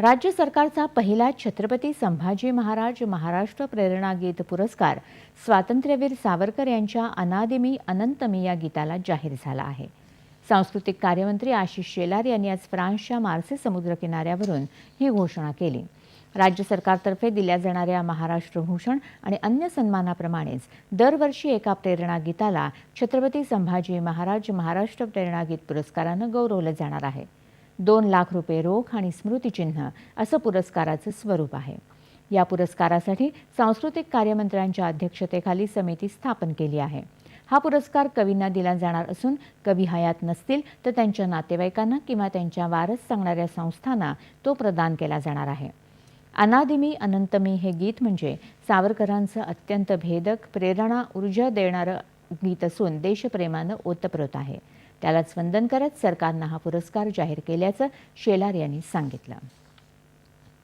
राज्य सरकारचा पहिला छत्रपती संभाजी महाराज महाराष्ट्र प्रेरणा गीत पुरस्कार स्वातंत्र्यवीर सावरकर यांच्या अनादिमी अनंतमी या गीताला जाहीर झाला आहे. सांस्कृतिक कार्यमंत्री आशिष शेलार यांनी आज फ्रान्सच्या मार्से समुद्र किनाऱ्यावरून ही घोषणा केली. राज्य सरकारतर्फे दिल्या जाणाऱ्या महाराष्ट्र भूषण आणि अन्य सन्मानाप्रमाणेच दरवर्षी एका प्रेरणा गीताला छत्रपती संभाजी महाराज महाराष्ट्र प्रेरणा गीत पुरस्कारानं गौरवलं जाणार आहे. दोन लाख रुपये रोख आणि स्मृतिचिन्ह असं पुरस्काराचं स्वरूप आहे. या पुरस्कारासाठी सांस्कृतिक कार्यमंत्र्यांच्या अध्यक्षतेखाली समिती स्थापन केली आहे. हा पुरस्कार कवींना दिला जाणार असून कवी हयात नसतील तर त्यांच्या नातेवाईकांना किंवा त्यांच्या वारस सांगणाऱ्या संस्थांना तो प्रदान केला जाणार आहे. अनादिमी अनंतमी हे गीत म्हणजे सावरकरांचं अत्यंत भेदक प्रेरणा ऊर्जा देणारं गीत असून देशप्रेमानं ओतप्रोत आहे. त्यालाच वंदन करत सरकारनं हा पुरस्कार जाहीर केल्याचं शेलार यांनी सांगितलं.